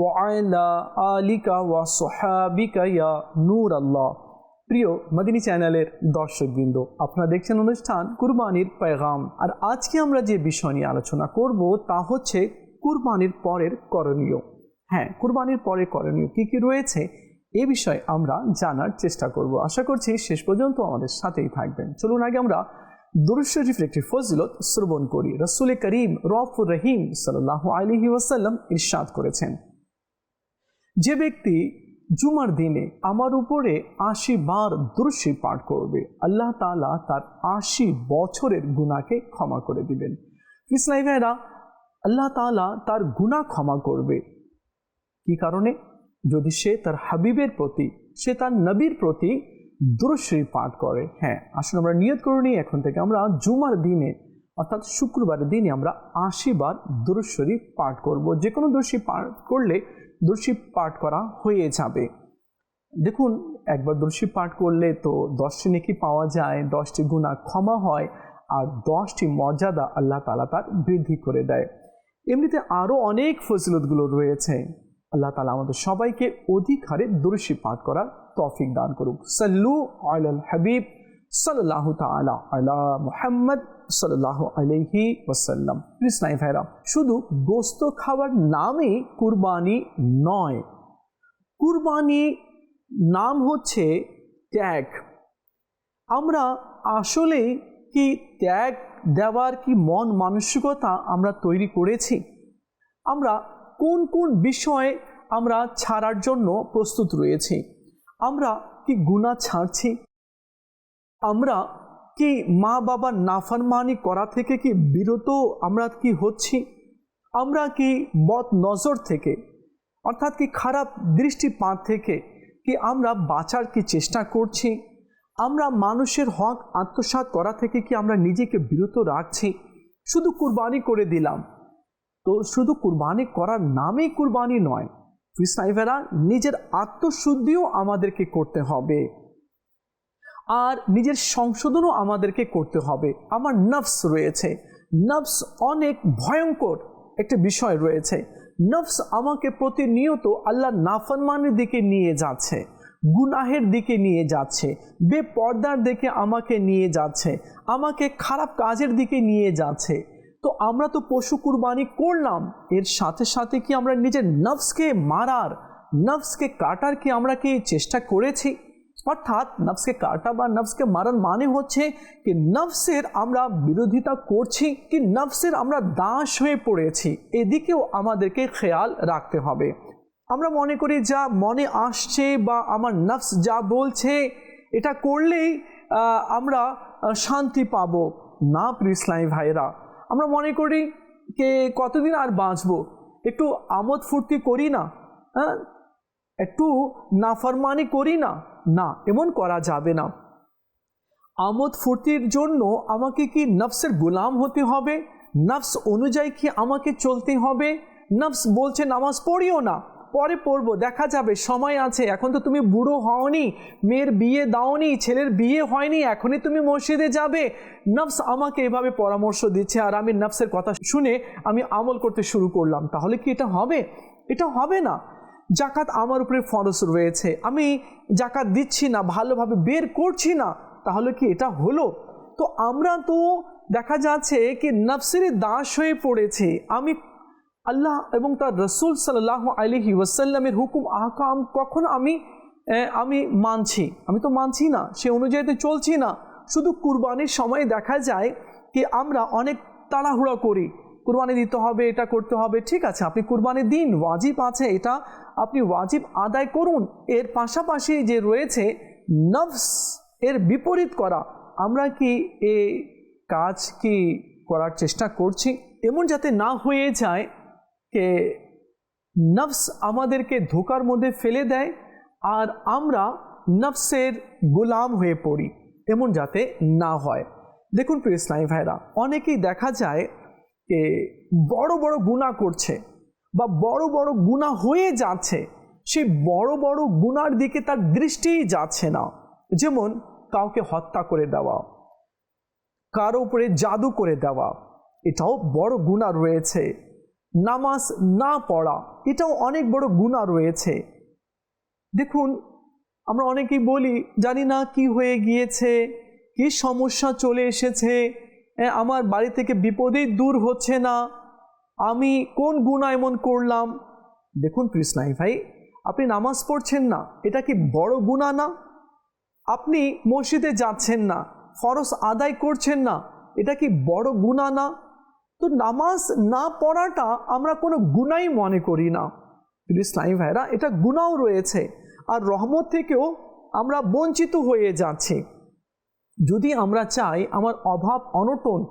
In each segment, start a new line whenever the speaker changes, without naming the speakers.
ওয়ায়লা আলিকা ওয়া সোহাবিকা ইয়া নূর আল্লাহ প্রিয় মদিনী চ্যানেলের দর্শকবৃন্দ, আপনারা দেখছেন অনুষ্ঠান কুরবানির পেগাম। আর আজকে আমরা যে বিষয় নিয়ে আলোচনা করব তা হচ্ছে কুরবানির পরের করণীয়। হ্যাঁ কুরবানির পরের করণীয় কী কী রয়েছে এ বিষয়ে আমরা জানার চেষ্টা করব। আশা করছি শেষ পর্যন্ত আমাদের সাথেই থাকবেন। চলুন আগে আমরা দুরুদ শরীফের একটি ফজিলত শ্রবণ করি। রসুল করিম রফুর রহিম সাল্লাহ আলহি ওসাল্লাম ইরশাদ করেছেন। যে ব্যক্তি জুমার দিনে আমার উপরে আশি বার দুরুশি পাঠ করবে, আল্লাহ তালা তার আশি বছরের গুণাকে ক্ষমা করে দিবেন। ইসলাই ভাইরা, আল্লাহ তালা তার গুণা ক্ষমা করবে। কি কারণে? যদি সে তার হাবিবের প্রতি, সে তার নবীর প্রতি দুরুশ্রী পাঠ করে হ্যাঁ আসলে আমরা নিয়ত করে নিই, এখন থেকে আমরা জুমার দিনে অর্থাৎ শুক্রবারের দিনে আমরা আশি বার দুরুশ্বরী পাঠ করব। যে কোনো দোষী পাঠ করলে দোষী পাঠ করা হয়ে যাবে। দেখুন, একবার দোষী পাঠ করলে তো দশটি নেকি পাওয়া যায়, দশটি গুণা ক্ষমা হয়, আর দশটি মর্যাদা আল্লাহ তালা তার বৃদ্ধি করে দেয়। এমনিতে আরও অনেক ফজিলতগুলো রয়েছে। আল্লাহ তালা আমাদের সবাইকে অধিক হারে দোষী পাঠ করার তফিক দান করুক। সাল্লু আল হাবিব। সাল্লাহ তালা আলা মুহাম্মদ সাল্লাহ আলহি ওয়াসাল্লাম। কৃষ্ণাই ভাইরা শুধু গোস্ত খাওয়ার নামে কুরবানি নয়, কুরবানি নাম হচ্ছে ত্যাগ। আমরা আসলে কি ত্যাগ দেওয়ার কি মন মানসিকতা আমরা তৈরি করেছি? আমরা কোন কোন বিষয়ে আমরা ছাড়ার জন্য প্রস্তুত রয়েছি? আমরা কি গুণা ছাড়ছি? আমরা কি মা বাবার নাফরমানি করা থেকে কি বিরত আমরা কি হচ্ছি? আমরা কি বদ নজর থেকে, অর্থাৎ কি খারাপ দৃষ্টিপাত থেকে কি আমরা বাঁচার কি চেষ্টা করছি? আমরা মানুষের হক আত্মসাত করা থেকে কি আমরা নিজেকে বিরত রাখছি? শুধু কুরবানি করে দিলাম। তো শুধু কুরবানি করার নামেই কুরবানি নয় ফিসাইভেরা নিজের আত্মশুদ্ধিও আমাদেরকে করতে হবে। আর নিজের সংশোধনও আমাদেরকে করতে হবে। আমার নফস রয়েছে। নফস অনেক ভয়ঙ্কর একটা বিষয় রয়েছে। নফস আমাকে প্রতিনিয়ত আল্লাহ নাফরমানের দিকে নিয়ে যাচ্ছে, গুনাহের দিকে নিয়ে যাচ্ছে, বেপর্দার দিকে আমাকে নিয়ে যাচ্ছে, আমাকে খারাপ কাজের দিকে নিয়ে যাচ্ছে। তো আমরা তো পশু কুরবানি করলাম, এর সাথে সাথে কি আমরা নিজের নফসকে মারার নফসকে কাটার কি আমরা কি চেষ্টা করেছি? অর্থাৎ নফসকে কাটা বা নফসকে মারার মানে হচ্ছে কি নফসের আমরা বিরোধিতা করছি, কি নফসের আমরা দাস হয়ে পড়েছি। এদিকেও আমাদেরকে খেয়াল রাখতে হবে। আমরা মনে করি যা মনে আসছে বা আমার নফস যা বলছে, এটা করলেই আমরা শান্তি পাব। না প্রিসলাই ভাইরা আমরা মনে করি কে কতদিন আর বাঁচবো? একটু আমোদ ফুর্তি করি না হ্যাঁ? একটু নাফরমানি করি না না, এমন করা যাবে না। আমোদ ফুর্তির জন্য আমাকে কি নফসের গোলাম হতে হবে? নফস অনুযায়ী কি আমাকে চলতে হবে? নফস বলছে, নামাজ পড়িও না, পরে পড়ব, দেখা যাবে, সময় আছে, এখন তো তুমি বুড়ো হওনি, মেয়ের বিয়ে দাওনি, ছেলের বিয়ে হয়নি, এখনই তুমি মসজিদে যাবে। নফস আমাকে এভাবে পরামর্শ দিচ্ছে, আর আমি নফসের কথা শুনে আমি আমল করতে শুরু করলাম। তাহলে কি এটা হবে? এটা হবে না। জাকাত আমার উপরে ফরস রয়েছে। আমি জাকাত দিচ্ছি না, ভালোভাবে বের করছি না, তাহলে কি এটা হলো? তো আমরা তো দেখা যাচ্ছে কি নফসের দাস হয়ে পড়েছে। আমি আল্লাহ এবং তার রসুল সাল্লাহ আলহি ওয়াসাল্লামের হুকুম, আহকাম কখন আমি আমি মানছি। আমি তো মানছি না, সে অনুযায়ী তো চলছি না। শুধু কুরবানির সময় দেখা যায় কি আমরা অনেক তাড়াহুড়া করি। কুরবানি দিতে হবে, এটা করতে হবে, ঠিক আছে, আপনি কুরবানি দিন ওয়াজিব আছে, এটা আপনি ওয়াজিব আদায় করুন। এর পাশাপাশি যে রয়েছে নফস, এর বিপরীত করা, আমরা কি এ কাজ কি করার চেষ্টা করছি? এমন যাতে না হয়ে যায় কে নফস আমাদেরকে ধোকার মধ্যে ফেলে দেয়, আর আমরা নফসের গোলাম হয়ে পড়ি, এমন যাতে না হয়। দেখুন প্রিয় ইসলামী ভাইরা অনেকেই দেখা যায় যে বড় বড় গুণা করছে বা বড় বড় গুণা হয়ে যাচ্ছে, সেই বড় বড় গুনার দিকে তার দৃষ্টিই যাচ্ছে না। যেমন কাউকে হত্যা করে দেওয়া, কারও উপরে জাদু করে দেওয়া, এটাও বড় গুণা রয়েছে। নামাজ না পড়া, এটাও অনেক বড় গুণা রয়েছে। দেখুন, আমরা অনেকেই বলি, জানি না কি হয়ে গিয়েছে, কি সমস্যা চলে এসেছে আমার বাড়ি থেকে বিপদেই দূর হচ্ছে না। আমি কোন গুণা এমন করলাম? দেখুন কৃষ্ণাই ভাই, আপনি নামাজ পড়ছেন না, এটা কি বড় গুণা না? আপনি মসজিদে যাচ্ছেন না, ফরজ আদায় করছেন না, এটা কি বড় গুণা না? তো নামাজ না পড়াটা আমরা কোনো গুণাই মনে করি না। ইসলামী ভাইরা, এটা গুণাও রয়েছে, আর রহমত থেকেও আমরা বঞ্চিত হয়ে যাচ্ছি। যদি আমরা চাই আমার অভাব, অনটন,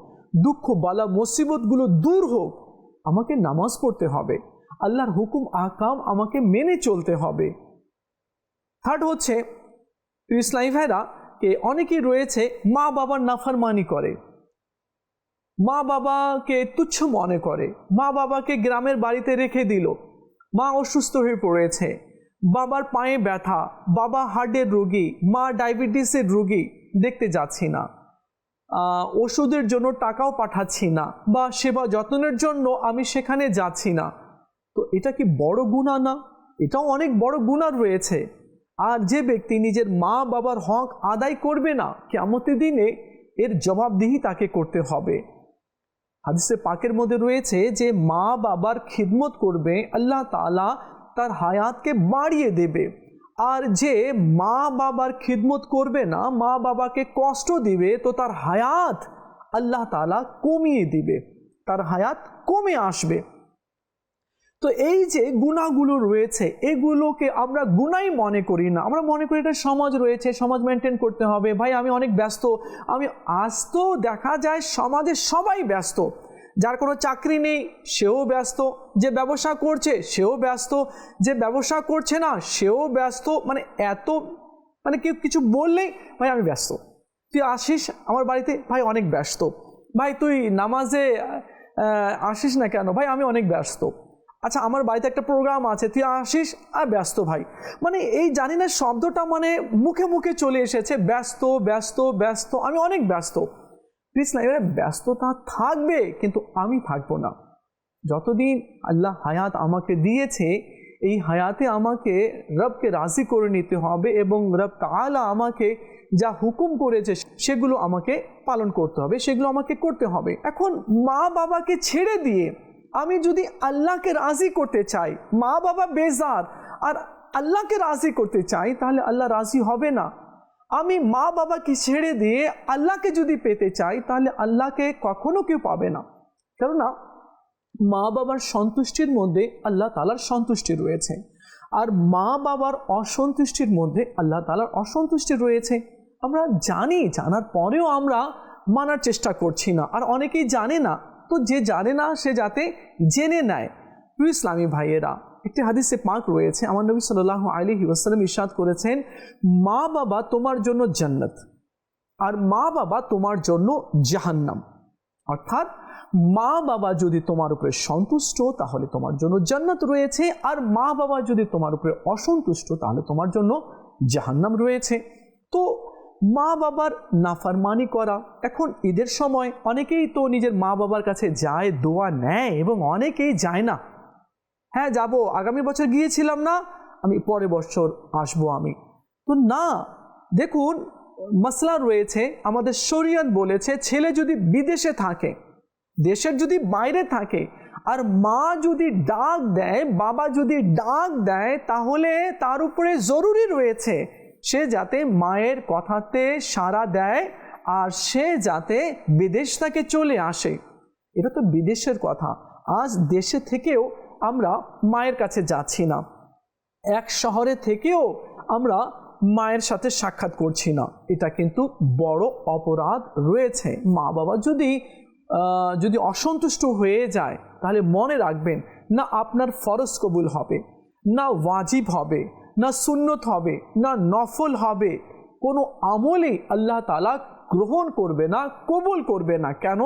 দুঃখ, বালা, মুসিবতগুলো দূর হোক, আমাকে নামাজ পড়তে হবে। আল্লাহর হুকুম, আকাম আমাকে মেনে চলতে হবে। থার্ড হচ্ছে ইসলামী ভাইরা, কে অনেকেই রয়েছে মা বাবার নাফারমানি করে। মা বাবাকে তুচ্ছ মনে করে। মা বাবাকে গ্রামের বাড়িতে রেখে দিল। মা অসুস্থ হয়ে পড়েছে। বাবার পায়ে ব্যথা, বাবা হার্টের রোগী, মা ডায়াবেটিসের রোগী দেখতে যাচ্ছি না। ওষুধের জন্য টাকাও পাঠাচ্ছি না বা সেবা যত্নের জন্য আমি সেখানে যাচ্ছি না। তো এটা কি বড় গুণা না? এটাও অনেক বড় গুণা রয়েছে। আর যে ব্যক্তি নিজের মা বাবার হক আদায় করবে না কেমতের দিনে এর জবাবদিহি তাকে করতে হবে। হাদিসে পাকের মধ্যে রয়েছে যে মা বাবার খিদমত করবে আল্লাহ তাআলা তার হায়াতকে বাড়িয়ে দেবে। আর যে মা বাবার খিদমত করবে না, মা বাবাকে কষ্ট দিবে, তো তার হায়াত আল্লাহ তালা কমিয়ে দিবে। তার হায়াত কমে আসবে। তো এই যে গুণাগুলো রয়েছে, এগুলোকে আমরা গুণাই মনে করি না। আমরা মনে করি এটা সমাজ রয়েছে, সমাজ মেনটেন করতে হবে। ভাই, আমি অনেক ব্যস্ত। আমি আজ দেখা যায় সমাজে সবাই ব্যস্ত। যার কোনো চাকরি নেই, সেও ব্যস্ত। যে ব্যবসা করছে, সেও ব্যস্ত। যে ব্যবসা করছে না, সেও ব্যস্ত। মানে এত মানে কেউ কিছু বললেই, ভাই, আমি ব্যস্ত। তুই আসিস আমার বাড়িতে? ভাই, অনেক ব্যস্ত। ভাই, তুই নামাজে আসিস না কেন? ভাই, আমি অনেক ব্যস্ত। আচ্ছা আমার বাড়িতে একটা প্রোগ্রাম আছে, তুই আসিস আর ব্যস্ত, ভাই। মানে এই জানি না শব্দটা মানে মুখে মুখে চলে এসেছে, ব্যস্ত ব্যস্ত ব্যস্ত, আমি অনেক ব্যস্ত। না এবারে ব্যস্ততা থাকবে, কিন্তু আমি থাকব না। যতদিন আল্লাহ হায়াত আমাকে দিয়েছে, এই হায়াতে আমাকে রবকে রাজি করে নিতে হবে এবং রব তাআলা আমাকে যা হুকুম করেছে সেগুলো আমাকে পালন করতে হবে, সেগুলো আমাকে করতে হবে। এখন মা বাবাকে ছেড়ে দিয়ে আমি যদি আল্লাহকে রাজি করতে চাই মা বাবা বেজার, আর আল্লাহকে রাজি করতে চাই, তাহলে আল্লাহ রাজি হবে না। আমি মা বাবাকে ছেড়ে দিয়ে আল্লাহকে যদি পেতে চাই, তাহলে আল্লাহকে কখনো কেউ পাবে না। কেননা, মা বাবার সন্তুষ্টির মধ্যে আল্লাহ তালার সন্তুষ্টি রয়েছে। আর মা বাবার অসন্তুষ্টির মধ্যে আল্লাহ তালার অসন্তুষ্টি রয়েছে। আমরা জানি, জানার পরেও আমরা মানার চেষ্টা করছি না। আর অনেকেই জানে না। তো যে জানে না, সে যাতে জেনে নেয়। ইসলামী ভাইয়েরা একটি হাদিসে পাক রয়েছে, আমার নবী সাল্লাহ আলী ওয়াসাল্লাম ইরশাদ করেছেন, মা বাবা তোমার জন্য জান্নাত, আর মা বাবা তোমার জন্য জাহান্নাম। অর্থাৎ, মা বাবা যদি তোমার উপরে সন্তুষ্ট, তাহলে তোমার জন্য জান্নাত রয়েছে, আর মা বাবা যদি তোমার উপরে অসন্তুষ্ট, তাহলে তোমার জন্য জাহান্নাম রয়েছে। তো, মা বাবার নাফারমানি করা, এখন ঈদের সময় অনেকেই তো নিজের মা বাবার কাছে যায়, দোয়া নেয়, এবং অনেকেই যায় না। হ্যাঁ যাব। আগামী বছর গিয়েছিলাম না, আমি পরের বছর আসব আমি। তো না, দেখুন মশলা রয়েছে, আমাদের শরিয়ত বলেছে, ছেলে যদি বিদেশে থাকে, দেশের যদি বাইরে থাকে, আর মা যদি ডাক দেয়, বাবা যদি ডাক দেয়, তাহলে তার উপরে জরুরি রয়েছে, সে যাতে মায়ের কথাতে সাড়া দেয়, আর সে যাতে বিদেশ থেকে চলে আসে। এটা তো বিদেশের কথা। আজ দেশে থেকেও আমরা মায়ের কাছে যাচ্ছি না। এক শহরে থেকেও আমরা মায়ের সাথে সাক্ষাৎ করছি না। এটা কিন্তু বড় অপরাধ রয়েছে। মা বাবা যদি যদি অসন্তুষ্ট হয়ে যায়, তাহলে মনে রাখবেন, না আপনার ফরজ কবুল হবে, না ওয়াজিব হবে, না সুন্নত হবে, না নফল হবে। কোনো আমলই আল্লাহ তালা গ্রহণ করবে না, কবুল করবে না। কেন?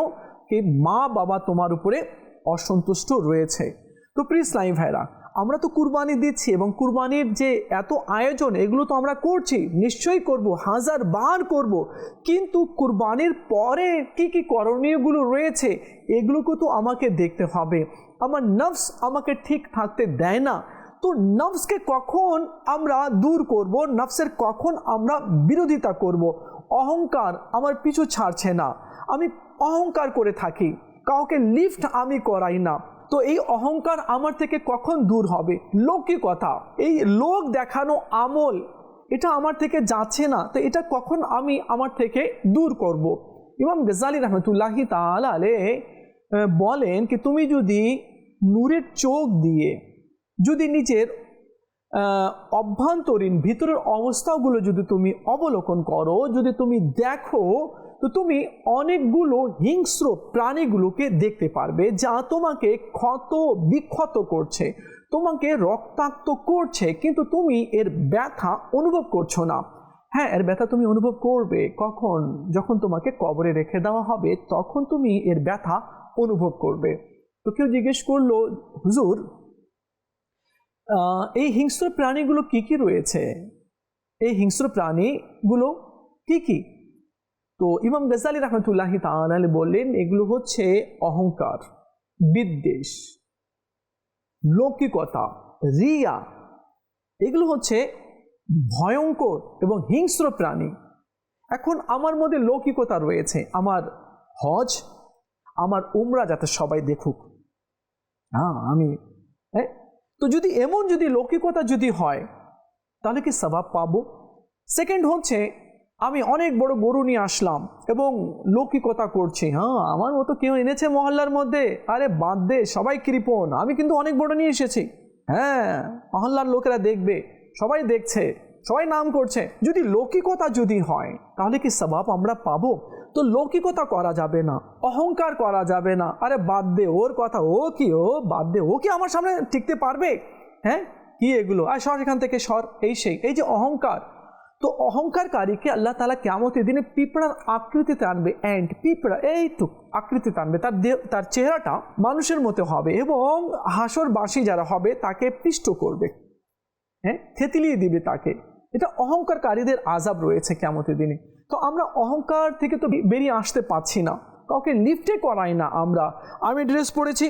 কি মা বাবা তোমার উপরে অসন্তুষ্ট রয়েছে। তো প্লিজ লাই ভাইরা, আমরা তো কুরবানি দিচ্ছি এবং কুরবানির যে এত আয়োজন, এগুলো তো আমরা করছি, নিশ্চয়ই করব, হাজার বার করব। কিন্তু কুরবানির পরে কি কি করণীয়গুলো রয়েছে, এগুলোকে তো আমাকে দেখতে হবে। আমার নফস আমাকে ঠিক থাকতে দেয় না। তো নফসকে কখন আমরা দূর করব, নফসের কখন আমরা বিরোধিতা করব? অহংকার আমার পিছু ছাড়ছে না। আমি অহংকার করে থাকি, কাউকে লিফট আমি করাই না। তো এই অহংকার আমার থেকে কখন দূর হবে লৌকিকতা এই লোক দেখানো আমল, এটা আমার থেকে যাচ্ছে না, তো এটা কখন আমি আমার থেকে দূর করব। ইমাম গজালি রহমতুল্লাহি তালে বলেন কি, তুমি যদি নূরের চোখ দিয়ে, যদি নিজের অভ্যন্তরীণ ভিতরের অবস্থাগুলো যদি তুমি অবলোকন করো, যদি তুমি দেখো তো তুমি অনেকগুলো হিংস্র প্রাণীগুলোকে দেখতে পারবে, যা তোমাকে ক্ষত, বিক্ষত করছে, তোমাকে রক্তাক্ত করছে, কিন্তু তুমি এর ব্যথা অনুভব করছ না। হ্যাঁ এর ব্যথা তুমি অনুভব করবে কখন? যখন তোমাকে কবরে রেখে দেওয়া হবে, তখন তুমি এর ব্যথা অনুভব করবে। তো কেউ জিজ্ঞেস করল, হুজুর এই হিংস্র প্রাণীগুলো কি কি রয়েছে? এই হিংস্র প্রাণীগুলো কি কি? তো ইমাম গজালি রহমতুল্লাহি তাহলে বললেন, এগুলো হচ্ছে অহংকার, বিদ্বেষ, লৌকিকতা, রিয়া। এগুলো হচ্ছে ভয়ঙ্কর এবং হিংস্র প্রাণী। এখন আমার মধ্যে লৌকিকতা রয়েছে, আমার হজ, আমার উমরা যাতে সবাই দেখুক। হ্যাঁ আমি হ্যাঁ তো যদি এমন যদি লৌকিকতা যদি হয়, তাহলে কি স্বভাব পাবো? সেকেন্ড হচ্ছে আমি অনেক বড় গরু নিয়ে আসলাম এবং লৌকিকতা করছি হ্যাঁ আমার মতো কেউ এনেছে মহল্লার মধ্যে? আরে, বাদ দে, সবাই কৃপণ, আমি কিন্তু অনেক বড় নিয়ে এসেছি। হ্যাঁ মহল্লার লোকেরা দেখবে, সবাই দেখছে, সবাই নাম করছে। যদি লৌকিকতা যদি হয়, তাহলে কি স্বভাব আমরা পাবো? তো লৌকিকতা করা যাবে না, অহংকার করা যাবে না। আরে, বাদ দে, ওর কথা, ও কি, ও, বাদ দে, ও কি আমার সামনে টিকতে পারবে? হ্যাঁ কি এগুলো? আর সর এখান থেকে, সর, এই সেই, এই যে অহংকার তো অহংকারকারীকে আল্লাহ তালা কেমতের দিনে পিঁপড়ার আকৃতিতে আনবে অ্যান্ড পিঁপড়া, এই তো আকৃতিতে আনবে। তার দেহ, তার চেহারাটা মানুষের মতো হবে এবং হাসরবাসী যারা হবে তাকে পিষ্ট করবে হ্যাঁ? থেতলিয়ে দিবে তাকে। এটা অহংকারকারীদের আজাব রয়েছে কেমতের দিনে। তো আমরা অহংকার থেকে তো বেরিয়ে আসতে পারছি না। কাউকে লিফটে করাই না আমরা। আমি ড্রেস পরেছি,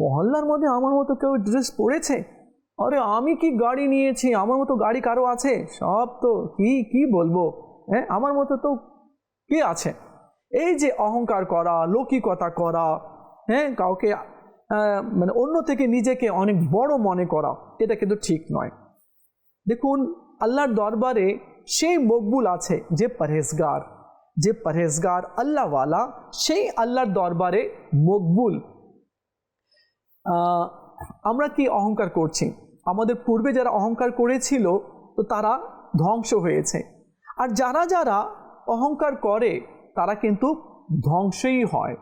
মহল্লার মধ্যে আমার মতো কেউ ড্রেস পরেছে? আরে আমি কি গাড়ি নিয়েছি? আমার মতো গাড়ি কারও আছে? সব তো কি কি বলব? হ্যাঁ আমার মতো তো কে আছে? এই যে অহংকার করা, লৌকিকতা করা হ্যাঁ কাউকে মানে অন্য থেকে নিজেকে অনেক বড় মনে করা, এটা কিন্তু ঠিক নয়। দেখুন, আল্লাহর দরবারে সেই মকবুল আছে, যে পরহেজগার যে পরহেজগার আল্লাহওয়ালা, সেই আল্লাহর দরবারে মকবুল। আমরা কি অহংকার করছি? আমাদের পূর্বে যারা অহংকার করেছিল, তো তারা ধ্বংস হয়েছে। আর যারা যারা অহংকার করে, তারা কিন্তু ধ্বংসই হয়।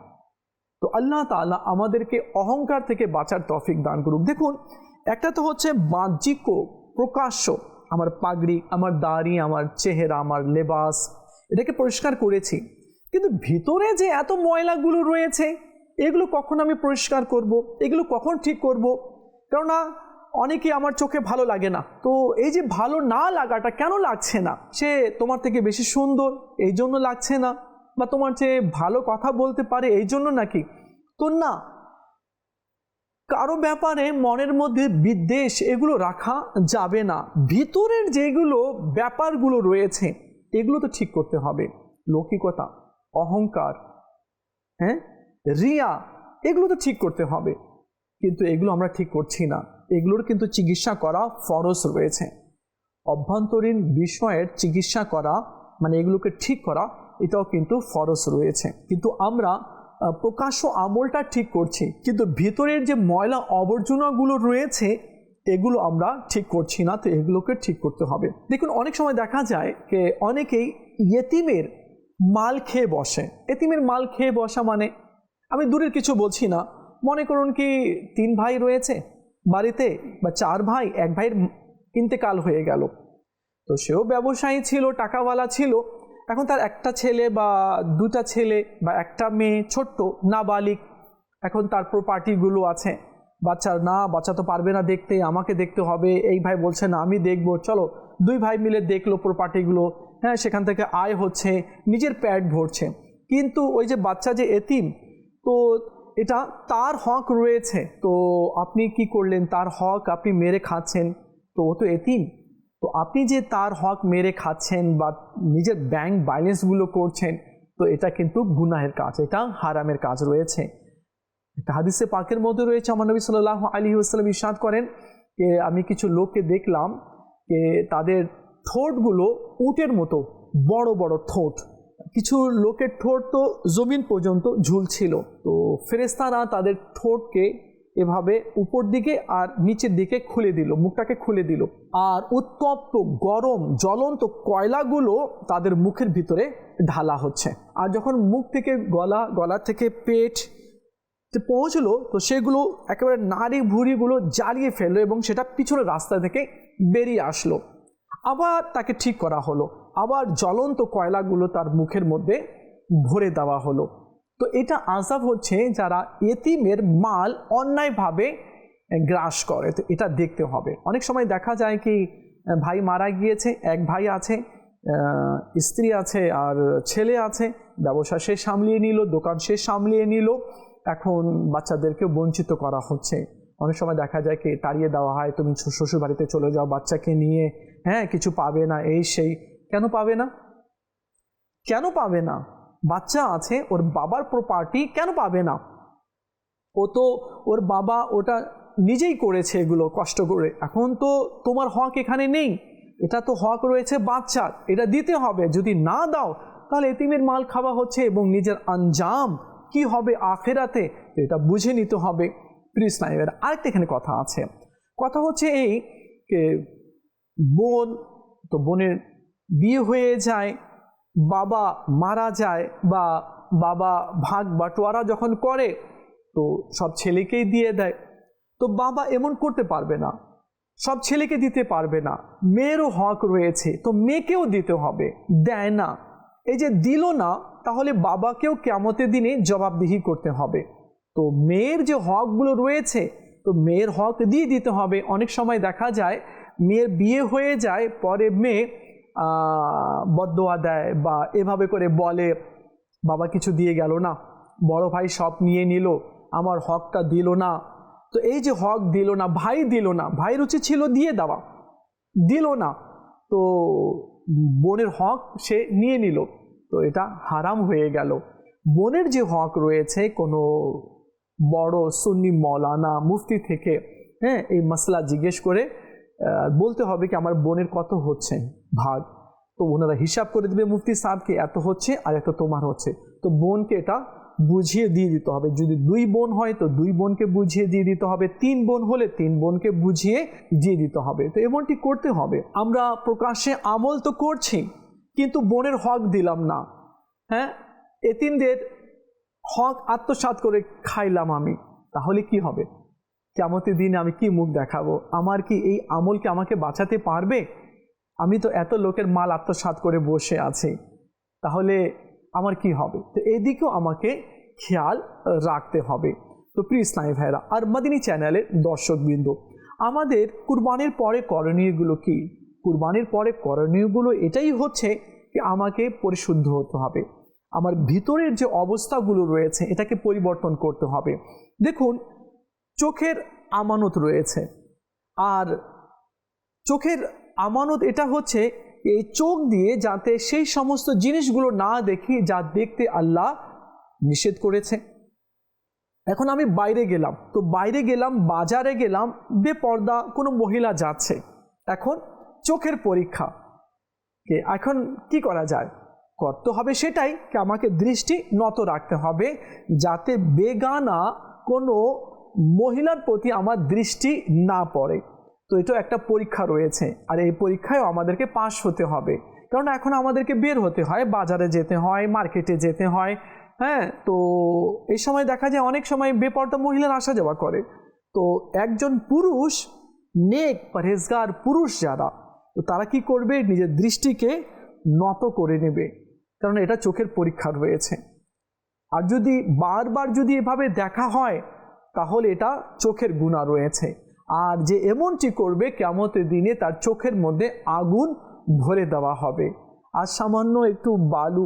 তো আল্লাহ তাআলা আমাদেরকে অহংকার থেকে বাঁচার তফিক দান করুক। দেখুন, একটা তো হচ্ছে বাহ্যিক প্রকাশ্য। আমার পাগড়ি, আমার দাড়ি, আমার চেহারা, আমার লেবাস, এটাকে পরিষ্কার করেছি। কিন্তু ভিতরে যে এত ময়লাগুলো রয়েছে, এগুলো কখন আমি পরিষ্কার করব? এগুলো কখন ঠিক করব? কেননা অনেকে আমার চোখে ভালো লাগে না। তো এই যে ভালো না লাগাটা কেন লাগছে না? সে তোমার থেকে বেশি সুন্দর, এই জন্য লাগছে না? বা তোমার চেয়ে ভালো কথা বলতে পারে এই জন্য নাকি? তো না, কারও ব্যাপারে মনের মধ্যে বিদ্বেষ এগুলো রাখা যাবে না। ভিতরের যেগুলো ব্যাপারগুলো রয়েছে, এগুলো তো ঠিক করতে হবে। লৌকিকতা, অহংকার হ্যাঁ? রিয়া, এগুলো তো ঠিক করতে হবে। কিন্তু এগুলো আমরা ঠিক করছি না। এগুলোর কিন্তু চিকিৎসা করা ফরজ রয়েছে। অভ্যন্তরীণ বিষয়ের চিকিৎসা করা মানে এগুলোকে ঠিক করা, এটাও কিন্তু ফরজ রয়েছে। কিন্তু আমরা প্রকাশ্য আমলটা ঠিক করছি, কিন্তু ভিতরের যে ময়লা আবর্জনাগুলো রয়েছে, এগুলো আমরা ঠিক করছি না, তো এগুলোকে ঠিক করতে হবে। দেখুন, অনেক সময় দেখা যায় যে অনেকেই ইয়েতিমের মাল খেয়ে বসে। এতিমের মাল খেয়ে বসা মানে আমি দূরের কিছু বলছি না। মনে করুন কি তিন ভাই রয়েছে বাড়িতে বা চার ভাই, এক ভাইয়ের ইন্তেকাল হয়ে গেল। তো সেও ব্যবসায়ী ছিল, টাকাওয়ালা ছিল। এখন তার একটা ছেলে বা দুটা ছেলে বা একটা মেয়ে, ছোট্ট, নাবালিক, এখন তার প্রপার্টিগুলো আছে। বাচ্চার না, বাচ্চা তো পারবে না দেখতে, আমাকে দেখতে হবে। এই ভাই বলছে, না, আমি দেখব। চলো, দুই ভাই মিলে দেখল প্রপার্টিগুলো হ্যাঁ সেখান থেকে আয় হচ্ছে, নিজের প্যাড ভরছে। কিন্তু ওই যে বাচ্চা যে এতিম, তো এটা তার হক রয়েছে। তো আপনি কি করলেন? তার হক আপনি মেরে খাচ্ছেন। তো ও তো এতিম। তো আপনি যে তার হক মেরে খাচ্ছেন বা নিজের ব্যাংক ব্যালেন্সগুলো করছেন, তো এটা কিন্তু গুনাহের কাজ, এটা হারামের কাজ রয়েছে। হাদিসে পাকের মধ্যে রয়েছে, আমার নবী সাল্লাহ আলী আসসালাম ইসাদ করেন যে, আমি কিছু লোককে দেখলাম যে, তাদের ঠোঁটগুলো উটের মতো, বড় বড় ঠোঁট। কিছু লোকের ঠোঁট তো জমিন পর্যন্ত ঝুলছিল। তো ফেরেস্তারা তাদের ঠোঁটকে এভাবে উপর দিকে আর নিচের দিকে খুলে দিল, মুখটাকে খুলে দিল। আর উত্তপ্ত, গরম, জ্বলন্ত কয়লাগুলো তাদের মুখের ভিতরে ঢালা হচ্ছে। আর যখন মুখ থেকে গলা গলা থেকে পেট পৌঁছলো, তো সেগুলো একেবারে নারী ভুড়িগুলো জ্বালিয়ে ফেলল এবং সেটা পিছনের রাস্তা থেকে বেরিয়ে আসলো। আবার তাকে ঠিক করা হলো। আবার জ্বলন্ত কয়লাগুলো তার মুখের মধ্যে ভরে দেওয়া হলো। তো এটা আজাব হচ্ছে যারা এতিমের মাল অন্যায়ভাবে গ্রাস করে। তো এটা দেখতে হবে। অনেক সময় দেখা যায় কি, ভাই মারা গিয়েছে, এক ভাই আছে স্ত্রী আছে আর ছেলে আছে, ব্যবসা সে সামলিয়ে নিল, দোকান সে সামলিয়ে নিল, এখন বাচ্চাদেরকে বঞ্চিত করা হচ্ছে। অনেক সময় দেখা যায় কি, তাড়িয়ে দেওয়া হয়, তুমি শ্বশুর বাড়িতে চলে যাও, বাচ্চাকে নিয়ে হ্যাঁ কিছু পাবে না, এই সেই। কেন পাবে না? কেন পাবে না? বাচ্চা আছে, ওর বাবার প্রপার্টি কেন পাবে না? ও তো, ওর বাবা ওটা নিজেই করেছে এগুলো কষ্ট করে। এখন তো তোমার হক এখানে নেই। এটা তো হক রয়েছে বাচ্চার। এটা দিতে হবে। যদি না দাও, তাহলে এতিমের মাল খাওয়া হচ্ছে এবং নিজের আঞ্জাম কি হবে আখেরাতে, এটা বুঝে নিতে হবে। স্নাইবের আরেকটা এখানে কথা আছে। কথা হচ্ছে এই বোন, তো বোনের বিয়ে হয়ে যায়, বাবা মারা যায় বা বাবা ভাগ বাটোয়ারা যখন করে, তো সব ছেলেকেই দিয়ে দেয়। তো বাবা এমন করতে পারবে না, সব ছেলেকে দিতে পারবে না। মেয়েরও হক রয়েছে, তো মেয়েকেও দিতে হবে, দেয় না। এই যে দিল না, তাহলে বাবাকেও কেমতের দিনে জবাবদিহি করতে হবে। তো মেয়ের যে হকগুলো রয়েছে, তো মেয়ের হক দিয়ে দিতে হবে। অনেক সময় দেখা যায় মেয়ের বিয়ে হয়ে যায়, পরে মেয়ে বদোয়া দেয় বা এভাবে করে বলে, বাবা কিছু দিয়ে গেল না, বড় ভাই সব নিয়ে নিল, আমার হকটা দিল না। তো এই যে হক দিল না, ভাই দিল না, ভাই রুচি ছিল দিয়ে দেওয়া, দিল না। তো বোনের হক সে নিয়ে নিল, তো এটা হারাম হয়ে গেল। বোনের যে হক রয়েছে, কোনো বড় সুন্নি মৌলানা, মুফতি থেকে হ্যাঁ এই মশলা জিজ্ঞেস করে বলতে হবে কি আমার বোনের কত হচ্ছে ভাগ? তো ওনারা হিসাব করে দেবে মুফতি সাহেবকে, এত হচ্ছে আর এত তোমার হচ্ছে। তো বোনকে এটা বুঝিয়ে দিয়ে দিতে হবে। যদি দুই বোন হয়, তো দুই বোনকে বুঝিয়ে দিয়ে দিতে হবে। তিন বোন হলে তিন বোনকে বুঝিয়ে দিয়ে দিতে হবে। তো এমনটি করতে হবে। আমরা প্রকাশ্যে আমল তো করছি, কিন্তু বোনের হক দিলাম না। হ্যাঁ? এতিমদের হক আত্মসাত করে খাইলাম আমি। তাহলে কি হবে? কেমতের দিনে আমি কি মুখ দেখাবো? আমার কি এই আমলকে আমাকে বাঁচাতে পারবে? আমি তো এত লোকের মাল আত্মসাত করে বসে আছি। তাহলে আমার কি হবে? তো এদিকেও আমাকে খেয়াল রাখতে হবে। তো প্রিয় ইসলামী ভাইরা আর মাদিনী চ্যানেলের দর্শকবৃন্দ, আমাদের কুরবানির পরে করণীয়গুলো কি? কুরবানির পরে করণীয়গুলো এটাই হচ্ছে কি আমাকে পরিশুদ্ধ হতে হবে। আমার ভিতরের যে অবস্থাগুলো রয়েছে, এটাকে পরিবর্তন করতে হবে। দেখুন চোখের আমানত রয়েছে। আর চোখের আমানত এটা হচ্ছে, এই চোখ দিয়ে যাতে সেই সমস্ত জিনিসগুলো না দেখি যা দেখতে আল্লাহ নিষেধ করেছে। এখন আমি বাইরে গেলাম। তো বাইরে গেলাম, বাজারে গেলাম, বেপর্দা কোনো মহিলা যাচ্ছে। এখন চোখের পরীক্ষা। কে, এখন কি করা যায়? করতে হবে সেটাই আমাকে দৃষ্টি নত রাখতে হবে, যাতে বেগানা কোনো মহিলার প্রতি আমার দৃষ্টি না পড়ে। তো এটা একটা পরীক্ষা রয়েছে। আর এই পরীক্ষায় আমাদেরকে পাশ হতে হবে। কারণ এখন আমাদেরকে বের হতে হয়, বাজারে যেতে হয়, মার্কেটে যেতে হয় হ্যাঁ? তো এই সময় দেখা যায় অনেক সময় বেপর্দা মহিলার আসা যাওয়া করে। তো একজন পুরুষ নেক পরহেজগার পুরুষ যারা, তো তারা কি করবে? নিজের দৃষ্টিকে নত করে নেবে। কারণ এটা চোখের পরীক্ষা রয়েছে। আর যদি বারবার যদি এভাবে দেখা হয় তাহলে এটা চোখের গুণা রয়েছে। আর যে এমনটি করবে কেমতের দিনে তার চোখের মধ্যে আগুন ভরে দেওয়া হবে। আর সামান্য একটু বালু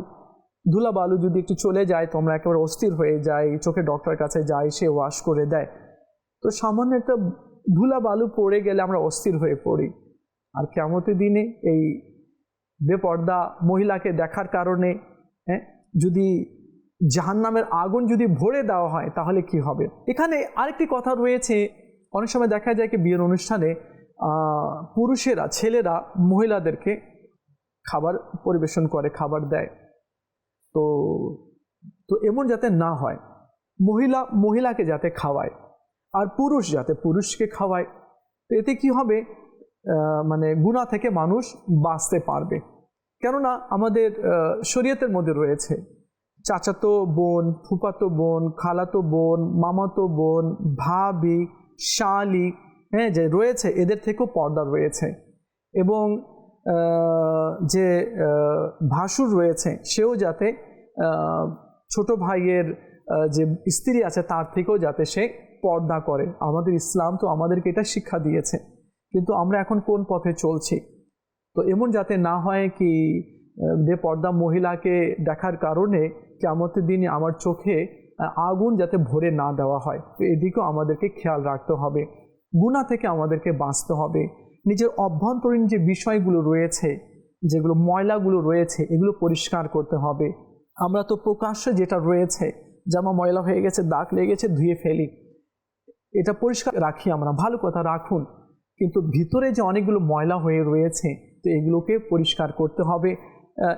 ধুলা বালু যদি একটু চলে যায় তো আমরা একেবারে অস্থির হয়ে যাই চোখে ডক্টর কাছে যাই সে ওয়াশ করে দেয়। তো সামান্য একটা ধুলা বালু পড়ে গেলে আমরা অস্থির হয়ে পড়ি। আর কেমতের দিনে এই বেপর্দা মহিলাকে দেখার কারণে হ্যাঁ যদি জাহান্নামের আগুন যদি ভরে দেওয়া হয়, তাহলে কি হবে? এখানে আরেকটি কথা রয়েছে। অনেক সময় দেখা যায় কি, বিয়ের অনুষ্ঠানে পুরুষেরা, ছেলেরা মহিলাদেরকে খাবার পরিবেশন করে, খাবার দেয়। তো তো এমন যাতে না হয়, মহিলা, মহিলাকে যাতে খাওয়ায় আর পুরুষ যাতে পুরুষকে খাওয়ায়, তো এতে কি হবে? মানে গুণা থেকে মানুষ বাঁচতে পারবে। কেননা আমাদের শরীয়তের মধ্যে রয়েছে চাচাতো বোন ফুপাতো বোন খালাতো বোন মামাতো বোন ভাবি শালি হ্যাঁ যে রয়েছে এদের থেকেও পর্দা রয়েছে। এবং যে ভাসুর রয়েছে সেও যাতে ছোট ভাইয়ের যে স্ত্রী আছে তার থেকেও যাতে সে পর্দা করে। আমাদের ইসলাম তো আমাদেরকে এটা শিক্ষা দিয়েছে। কিন্তু আমরা এখন কোন পথে চলছি? তো এমন যাতে না হয় কি আহ, বেপর্দা মহিলাকে দেখার কারণে কেমতের দিনে আমার চোখে আগুন যাতে ভরে না দেওয়া হয়। তো এদিকেও আমাদেরকে খেয়াল রাখতে হবে। গুণা থেকে আমাদেরকে বাঁচতে হবে। নিজের অভ্যন্তরীণ যে বিষয়গুলো রয়েছে, যেগুলো ময়লাগুলো রয়েছে, এগুলো পরিষ্কার করতে হবে। আমরা তো প্রকাশ্যে যেটা রয়েছে জামা ময়লা হয়ে গেছে, দাগ লেগে গেছে, ধুয়ে ফেলি। এটা পরিষ্কার রাখি আমরা, ভালো কথা রাখুন। কিন্তু ভিতরে যে অনেকগুলো ময়লা হয়ে রয়েছে, তো এগুলোকে পরিষ্কার করতে হবে।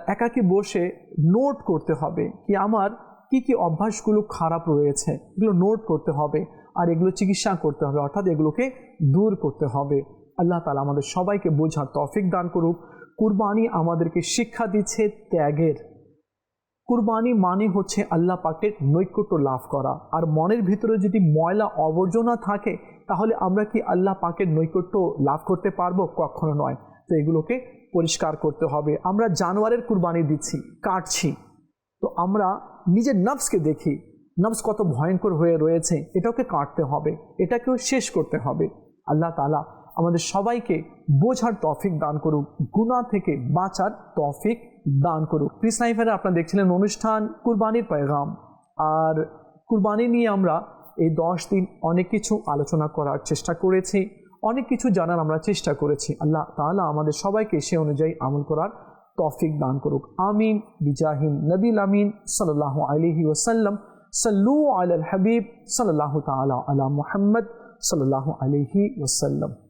একাকী বসে নোট করতে হবে কি আমার কি কি অভ্যাসগুলো খারাপ রয়েছে, এগুলো নোট করতে হবে আর এগুলো চিকিৎসা করতে হবে, অর্থাৎ এগুলোকে দূর করতে হবে। আল্লাহ তালা আমাদের সবাইকে বোঝার তফিক দান করুক। কুরবানি আমাদেরকে শিক্ষা দিচ্ছে ত্যাগের। কুরবানি মানে হচ্ছে আল্লাহ পাকের নৈকট্য লাভ করা। আর মনের ভিতরে যদি ময়লা আবর্জনা থাকে, তাহলে আমরা কি আল্লাহ পাকের নৈকট্য লাভ করতে পারব? কখনো নয়। তো এগুলোকে পরিষ্কার করতে হবে। আমরা জানোয়ারের কুরবানি দিচ্ছি, কাটছি। তো আমরা নিজের নফসকে দেখি, নফস কত ভয়ঙ্কর হয়ে রয়েছে, এটাকে কাটতে হবে, এটাকেও শেষ করতে হবে। আল্লাহ তালা আমাদের সবাইকে বোঝার তফিক দান করুক গুণা থেকে বাঁচার তফিক দান করুক। নাইফারে আপনারা দেখছিলেন অনুষ্ঠান কুরবানির পয়গাম। আর কুরবানি নিয়ে আমরা এই দশ দিন অনেক কিছু আলোচনা করার চেষ্টা করেছি। অনেক কিছু জানার আমরা চেষ্টা করেছি। আল্লাহ তাআলা আমাদের সবাইকে সে অনুযায়ী আমল করার তফিক দান করুক। আমিন। বিজাহিন নবীল আমিন। সাল্লাহ আলহি ওসাল্লাম সাল্লু আল হাবিব। সাল্লাল্লাহু তাআলা আলা মুহাম্মদ। সাল্লাল্লাহু আলহি ওয়াসাল্লাম।